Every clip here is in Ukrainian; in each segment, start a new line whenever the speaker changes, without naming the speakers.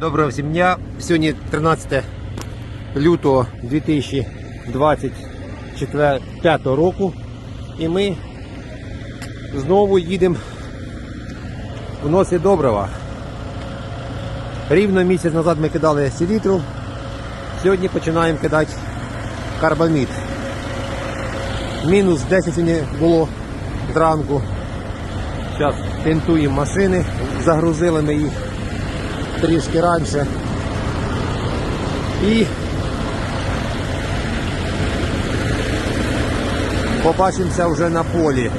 Доброго всім дня. Сьогодні 13 лютого 2025 року. І ми знову їдемо вносити добрива. Рівно місяць назад ми кидали селітру. Сьогодні починаємо кидати карбамід. Мінус 10 сьогодні було зранку. Зараз тентуємо машини, загрузили ми їх трішки раніше. І побачимося вже на полі.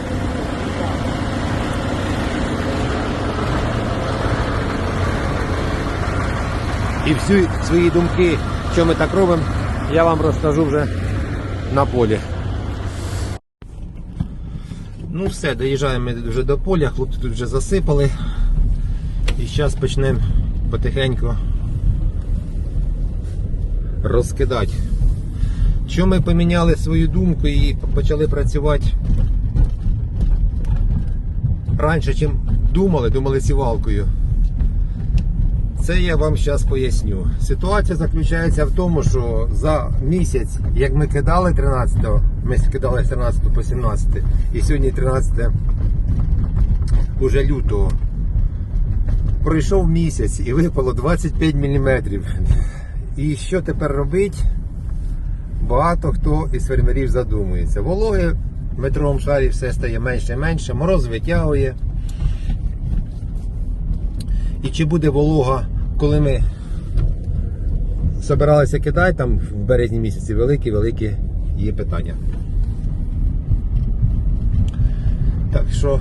І всі свої думки, що ми так робимо, я вам розкажу вже на полі. Ну все, доїжджаємо ми вже до поля, хлопці тут вже засипали. І зараз почнемо потихеньку розкидати. Що ми поміняли свою думку і почали працювати раніше, чим думали, думали сівалкою. Це я вам зараз поясню. Ситуація заключається в тому, що за місяць, як ми кидали 13-го, ми кидали з 13 по 17 і сьогодні 13 уже лютого. Пройшов місяць і випало 25 мм. І що тепер робити? Багато хто із фермерів задумується. Вологи в метровому шарі все стає менше і менше, мороз витягує. І чи буде волога, коли ми збиралися кидати, там в березні місяці великі-великі є питання. Так що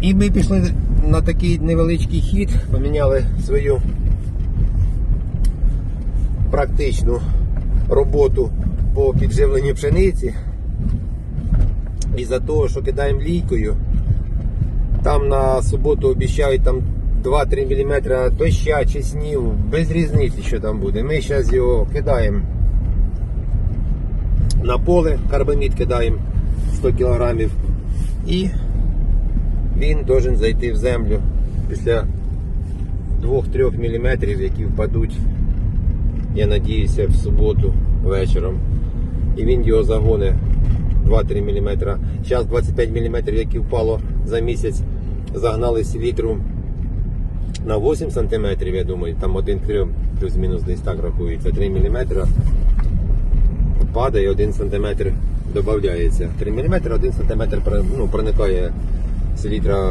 І ми пішли на такий невеличкий хід, поміняли свою практичну роботу по підживленню пшениці. І за того, що кидаємо лійкою, там на суботу обіцяють там 2-3 мм доща чи снігу, без різниці, що там буде. Ми зараз його кидаємо на поле, карбамід кидаємо 100 кг і він должен зайти в землю після 2-3 мм, які впадуть, я надіюся, в суботу вечором. І він його загоне 2-3 мм. Зараз 25 мм, які впало за місяць, загнали селітру на 8 см, я думаю, там 1 3 плюс-мінус десь так рахується, 3 мм падає, 1 см додається. 3 мм, 1 см ну, проникає селітра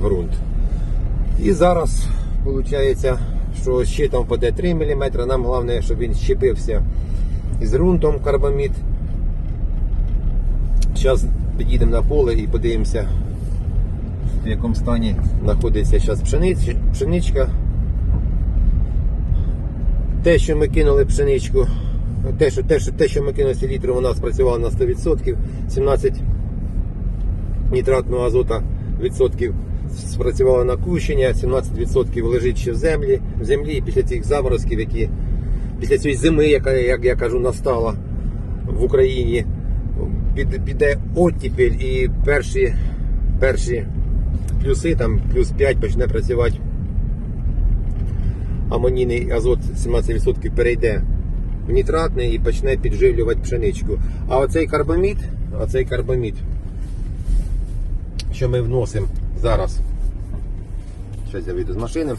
в ґрунт. І зараз виходить, що ще там впаде 3 мм. Нам головне, щоб він щепився із ґрунтом карбамід. Зараз підійдемо на поле і подивимося, в якому стані знаходиться зараз пшенич, пшеничка. Те, що ми кинули пшеничку, те, що, те, що, те, що ми кинули селітру, вона спрацювала на 100%, 17 нітратного азота відсотків спрацювало на кущення, 17% лежить ще в землі, в землі після цих заморозків, які після цієї зими, яка, як я кажу, настала в Україні, під, піде оттепель і перші, перші плюси, там плюс 5 почне працювати. Амонійний азот 17% перейде в нітратний і почне підживлювати пшеничку. А оцей карбамід, оцей карбамід що ми вносимо зараз. Зараз я вийду з машини.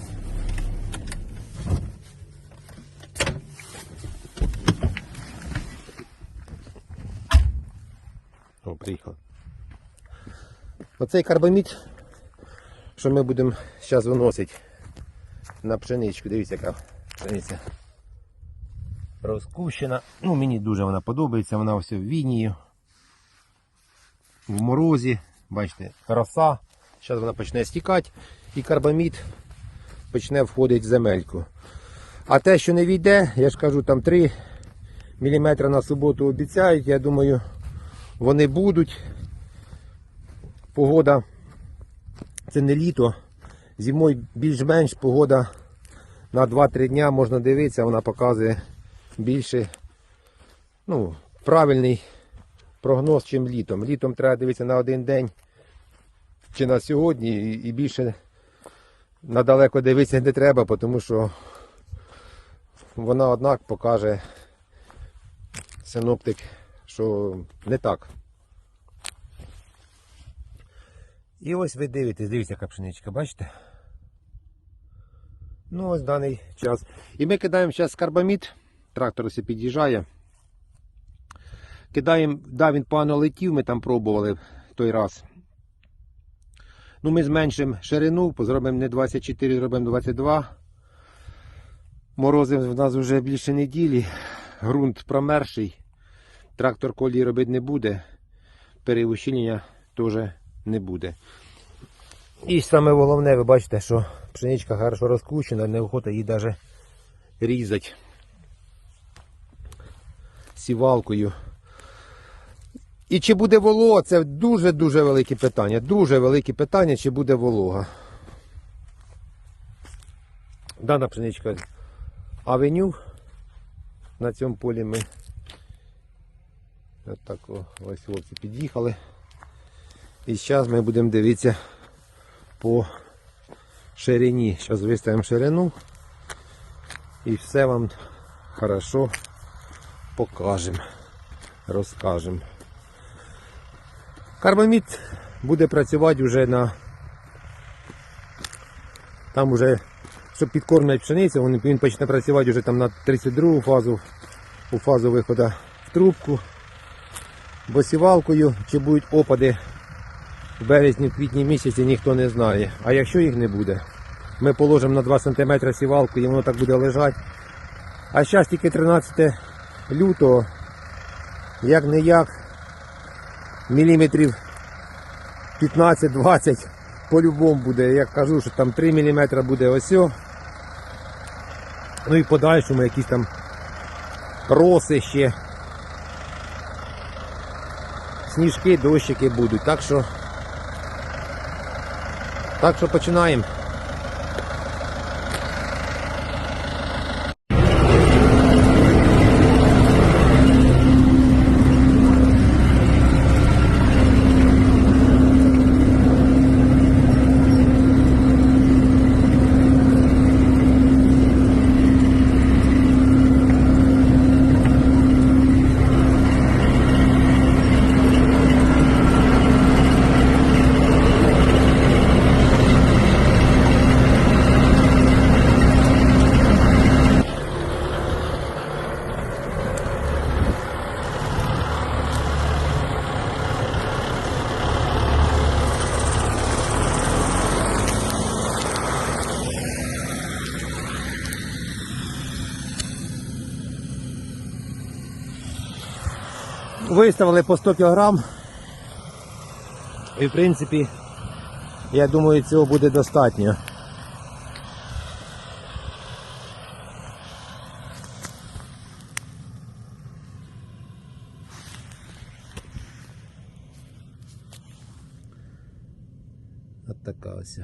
О, приїхав. Оцей карбамід, що ми будемо зараз виносити на пшеничку. Дивіться, яка пшениця розкущена. Ну, мені дуже вона подобається, вона все в вінію, в морозі. Бачите, роса. Зараз вона почне стікати і карбамід почне входити в земельку. А те, що не війде, я ж кажу, там 3 мм на суботу обіцяють. Я думаю, вони будуть. Погода це не літо. Зимою більш-менш погода на 2-3 дня можна дивитися, вона показує більше ну, правильний прогноз, чим літом. Літом треба дивитися на один день чи на сьогодні і- більше надалеко дивитися не треба, тому що вона однак покаже синоптик, що не так. І ось ви дивитесь, дивіться, яка пшеничка, бачите? Ну, ось даний час. І ми кидаємо зараз карбамід. Трактор ось під'їжджає. Кидаємо, да, він погано летів, ми там пробували той раз. Ну, ми зменшимо ширину, зробимо не 24, зробимо 22. Морози в нас вже більше неділі. Грунт промерший. Трактор колії робити не буде. Переущільнення теж не буде. І саме головне, ви бачите, що пшеничка хорошо розкручена, неохота її навіть різати сівалкою. І чи буде волога, це дуже-дуже велике питання. Дуже велике питання, чи буде волога. Дана пшеничка авеню. На цьому полі ми от так ось хлопці під'їхали. І зараз ми будемо дивитися по ширині. Зараз виставимо ширину і все вам хорошо покажемо, розкажемо. Карбамід буде працювати вже на там вже, щоб підкормлять пшеницю, він, він почне працювати вже там на 32 фазу, у фазу виходу в трубку. Бо сівалкою, чи будуть опади в березні, в квітні місяці, ніхто не знає. А якщо їх не буде, ми положимо на 2 см сівалку і воно так буде лежати. А зараз тільки 13 лютого, як не як, міліметрів 15-20 по-любому буде. Я кажу, що там 3 мм буде ось. Ну і подальшому якісь там роси ще. Сніжки, дощики будуть. Так що, так що починаємо. Виставили по 100 кг. І в принципі, я думаю, цього буде достатньо. От така ось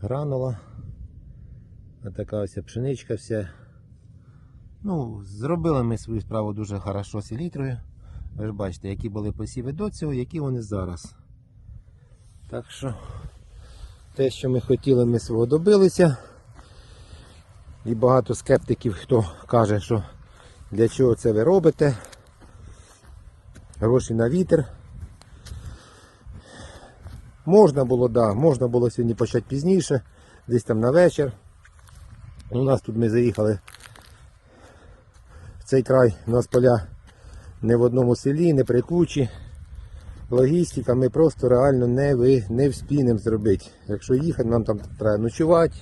гранула. От така ось пшеничка вся. Ну, зробили ми свою справу дуже хорошо селітрою. Ви ж бачите, які були посіви до цього, які вони зараз. Так що те, що ми хотіли, ми свого добилися. І багато скептиків, хто каже, що для чого це ви робите. Гроші на вітер. Можна було, да, можна було сьогодні почати пізніше, десь там на вечір. У нас тут ми заїхали в цей край, у нас поля не в одному селі, не при кучі. Логістика ми просто реально не, ви, не вспінемо зробити. Якщо їхати, нам там треба ночувати,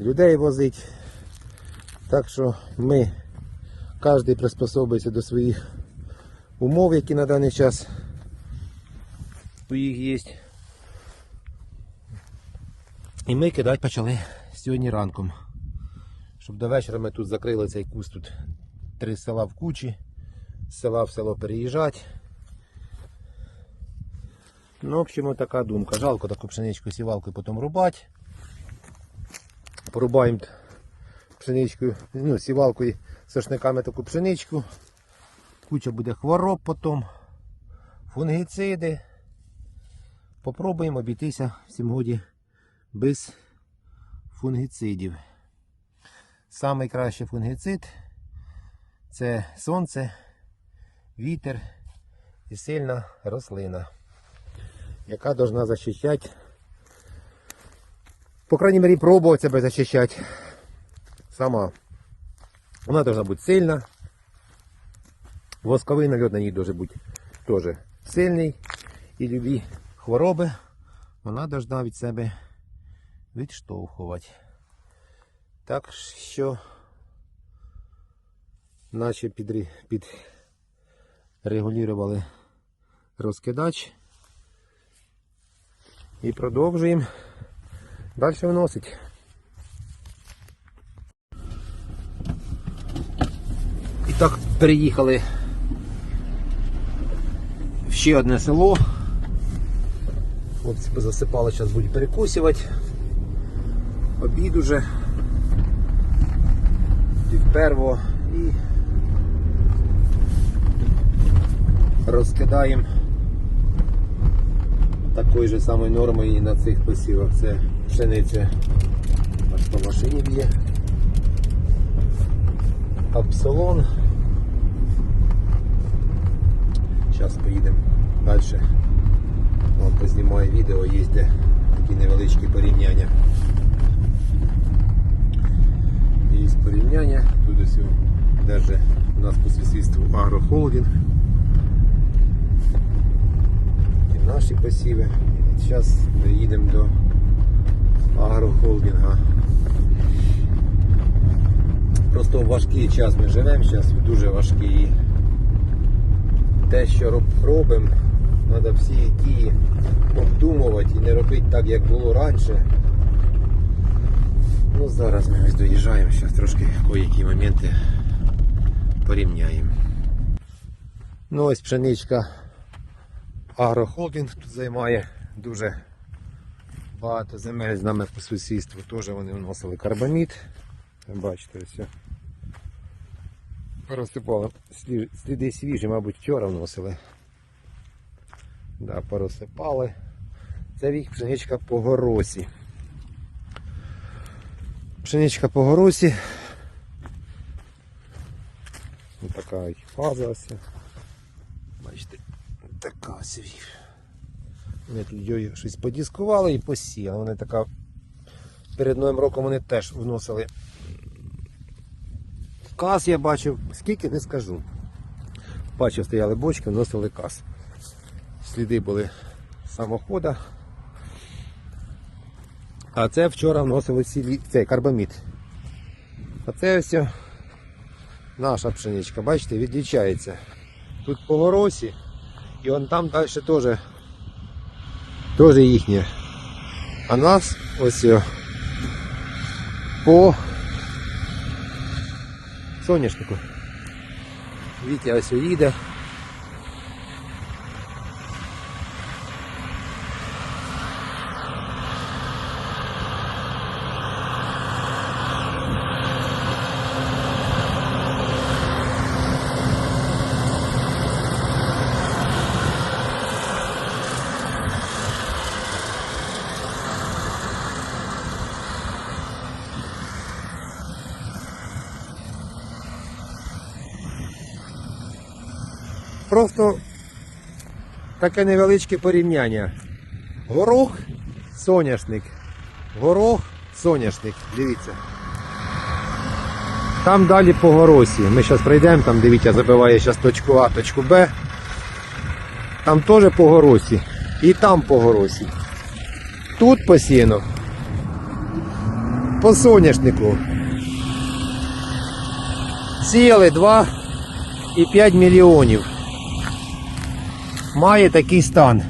людей возити. Так що ми кожен приспособується до своїх умов, які на даний час у їх є. І ми кидати почали сьогодні ранком. Щоб до вечора ми тут закрили цей куст тут три села в кучі, села в село переїжджати. Ну, в общем, така думка. Жалко таку пшеничку сівалкою потім рубати. Порубаємо пшеничкою, ну, сівалкою сошниками таку пшеничку. Куча буде хвороб потім, фунгіциди. Попробуємо обійтися в цім годі без фунгіцидів. Самий кращий фунгіцид це сонце, вітер і сильна рослина, яка повинна захищати, по крайній мірі, пробувати себе захищати сама. Вона должна бути сильна. Восковий нальот на ній може бути теж сильний. І любі хвороби вона повинна від себе відштовхувати. Так що, наче підрі- підрегулювали розкидач. І продовжуємо далі вносити. І так переїхали в ще одне село. Хлопці позасипали, зараз будуть перекусувати. Обід уже. Півперво і розкидаємо такою же самою нормою і на цих посівах. Це пшениця аж по машині б'є. Апсалон. Зараз поїдемо далі. Вам познімаю відео, є такі невеличкі порівняння. Є порівняння. Тут ось у нас по сусідству агрохолдинг. І наші посіви. Зараз доїдемо до агрохолдинга. Просто в важкий час ми живемо зараз, дуже важкий. Те, що робимо, треба всі дії обдумувати і не робити так, як було раніше. Ну зараз ми ось доїжджаємо, зараз трошки кої-які моменти порівняємо. Ну ось пшеничка агрохолдинг тут займає дуже багато земель з нами по сусідству. Теж вони вносили карбамід. Бачите, все. Порозсипали. Сліди свіжі, мабуть, вчора вносили. Да, порозсипали. Це вік пшеничка по горосі. Пшеничка по горосі. Ось така ось фаза ось. Така ось вік. Вони тут її щось подіскували і посіяли. Вони така. Перед новим роком вони теж вносили Каз я бачив, скільки не скажу. Бачив, стояли бочки, вносили каз. Сліди були самохода. А це вчора вносили сілі... цей карбамід. А це ось наша пшеничка, бачите, відлічається. Тут по горосі і вон там далі теж, теж їхнє. А нас ось о, по соняшнику. Вітя ось їде. Просто таке невеличке порівняння. Горох, соняшник. Горох, соняшник. Дивіться. Там далі по горосі. Ми зараз пройдемо, там дивіться, забиває зараз точку А, точку Б. Там теж по горосі. І там по горосі. Тут посіяно. По соняшнику. Сіяли 2,5 мільйонів має такий стан.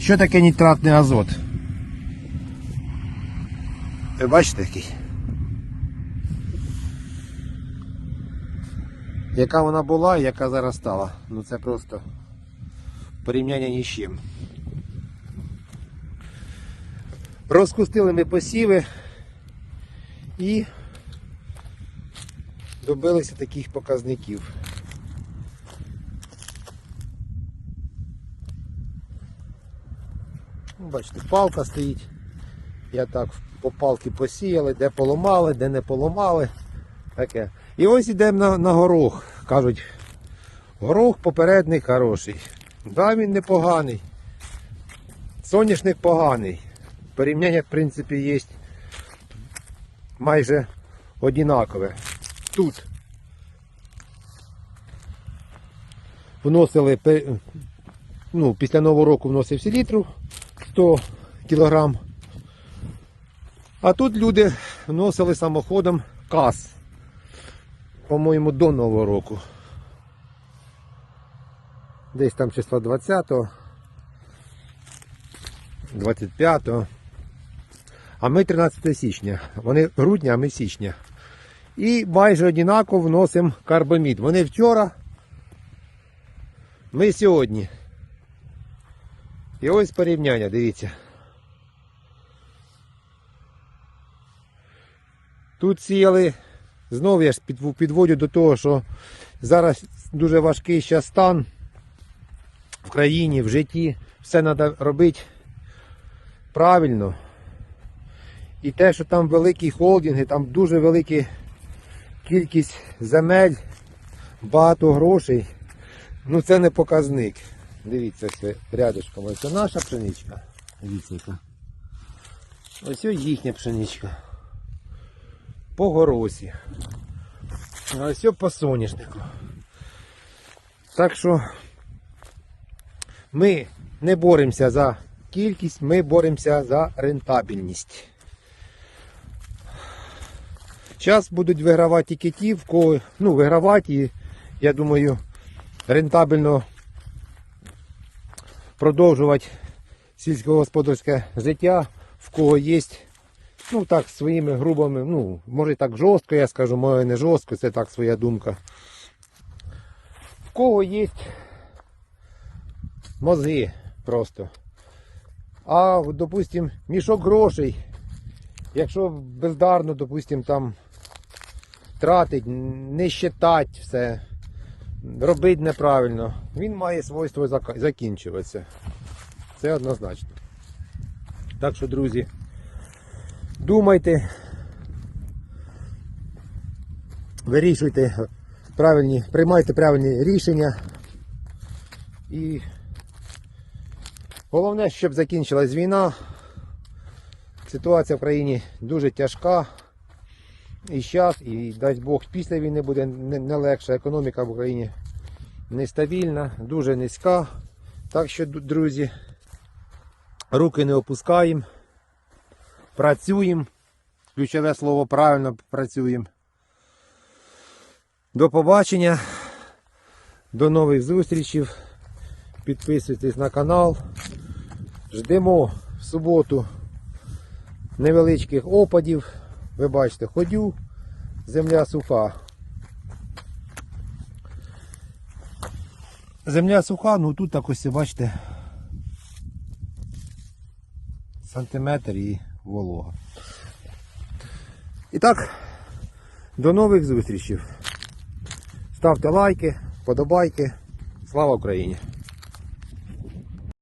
Що таке нітратний азот? Ви бачите який? Яка вона була і яка зараз стала? Ну це просто порівняння ні з чим. Розкустили ми посіви і добилися таких показників. Ну, Бачите, палка стоїть. Я так по палки посіяли, де поламали, де не поламали. Таке. І ось йдемо на, на горох. Кажуть, горох попередник хороший. Да, він непоганий. Соняшник поганий. Порівняння, в принципі, є майже однакове. Тут вносили ну, після Нового року вносив селітру 100 кілограм. А тут люди вносили самоходом каз. По-моєму, до Нового року. Десь там числа 20-го, 25-го. А ми 13 січня. Вони грудня, а ми січня. І майже однаково вносимо карбамід. Вони вчора, ми сьогодні. І ось порівняння, дивіться. Тут сіяли, знову я ж підводю до того, що зараз дуже важкий ще стан в країні, в житті. Все треба робити правильно. І те, що там великі холдинги, там дуже велика кількість земель, багато грошей. Ну це не показник. Дивіться все рядышком. Ось це наша пшеничка. Дивіться яка. Ось ось їхня пшеничка. По горосі. А ось по соняшнику. Так що ми не боремося за кількість, ми боремося за рентабельність. Зараз будуть вигравати тільки ті, в кого, ну, вигравати і, я думаю, рентабельно продовжувати сільськогосподарське життя, в кого є, ну так, своїми грубими, ну, може так жорстко, я скажу, може не жорстко, це так своя думка. В кого є мозги просто. А, допустим, мішок грошей, якщо бездарно, допустим, там тратить, не считать все, робить неправильно, він має свойство закінчуватися. Це однозначно. Так що, друзі, думайте, вирішуйте правильні, приймайте правильні рішення. І головне, щоб закінчилась війна. Ситуація в країні дуже тяжка. І зараз, і дасть Бог, після війни буде не, легше. Економіка в Україні нестабільна, дуже низька. Так що, друзі, руки не опускаємо, працюємо. Ключове слово правильно працюємо. До побачення, до нових зустрічей. Підписуйтесь на канал. Ждемо в суботу невеличких опадів. Ви бачите, ходю, земля суха. Земля суха, ну тут так ось бачите. Сантиметр і волога. І так, до нових зустрічей. Ставте лайки, подобайки. Слава Україні!